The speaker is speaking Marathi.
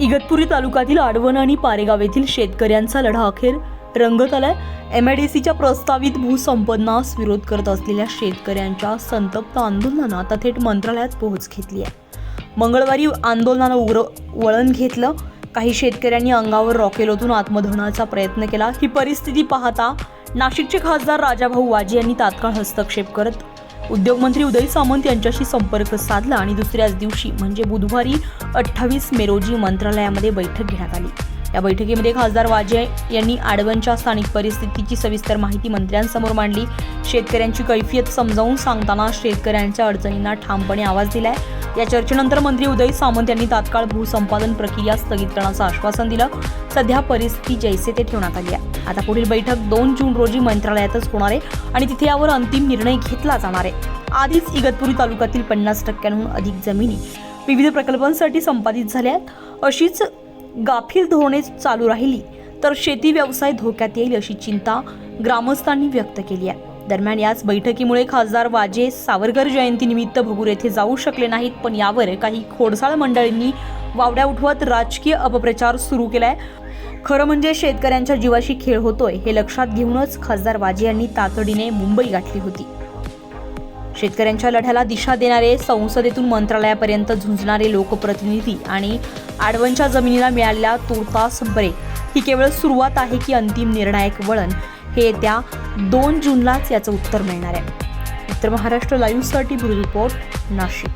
इगतपुरी तालुक्यातील आडवण आणि पारेगाव येथील शेतकऱ्यांचा लढा अखेर रंगत आलाय. एम आय डी सीच्या प्रस्तावित भूसंपन्नास विरोध करत असलेल्या शेतकऱ्यांच्या संतप्त आंदोलनानं आता थेट मंत्रालयात पोहोच घेतली आहे. मंगळवारी आंदोलनानं उग्र वळण घेतलं. काही शेतकऱ्यांनी अंगावर रॉकेल ओतून प्रयत्न केला. ही परिस्थिती पाहता नाशिकचे खासदार राजाभाऊ वाजे यांनी तात्काळ हस्तक्षेप करत उद्योगमंत्री उदय सामंत यांच्याशी संपर्क साधला आणि दुसऱ्याच दिवशी म्हणजे बुधवारी अठ्ठावीस मे रोजी मंत्रालयामध्ये बैठक घेण्यात आली. या बैठकीमध्ये खासदार वाजे यांनी आडवणच्या स्थानिक परिस्थितीची सविस्तर माहिती मंत्र्यांसमोर मांडली. शेतकऱ्यांची कैफियत समजावून सांगताना शेतकऱ्यांच्या अडचणींना ठामपणे आवाज दिलाय. या चर्चेनंतर मंत्री उदय सामंत यांनी तात्काळ भूसंपादन प्रक्रिया स्थगित करण्याचं आश्वासन दिलं. सध्या परिस्थिती जैसे ते ठेवण्यात आली आहे. आता पुढील बैठक दोन जून रोजी मंत्रालयातच होणार आहे आणि तिथे यावर अंतिम निर्णय घेतला जाणार आहे. आधीच इगतपुरी तालुक्यातील पन्नास टक्क्यांहून अधिक जमिनी विविध प्रकल्पांसाठी संपादित झाल्या आहेत अशीच गाफील धोरणे चालू राहिली तर शेती व्यवसाय धोक्यात येईल अशी चिंता ग्रामस्थांनी व्यक्त केली आहे. दरम्यान याच बैठकीमुळे खासदार वाजे सावरकर जयंतीनिमित्त भगूर येथे जाऊ शकले नाहीत पण यावर काही खोडसाळ मंडळींनी वावड्या उठवत राजकीय अपप्रचार सुरू केलाय. खरं म्हणजे शेतकऱ्यांच्या जीवाशी खेळ होतोय हे लक्षात घेऊनच खासदार वाजे यांनी तातडीने मुंबई गाठली होती. शेतकऱ्यांच्या लढ्याला दिशा देणारे संसदेतून मंत्रालयापर्यंत झुंजणारे लोकप्रतिनिधी आणि आडवणच्या जमिनीला मिळालेला तुर्तास ब्रेक ही केवळ सुरुवात आहे की अंतिम निर्णायक वळण. हे येत्या दोन जूनलाच याचं उत्तर मिळणार आहे. उत्तर महाराष्ट्र लाईव्हसाठी ब्युरो रिपोर्ट नाशिक.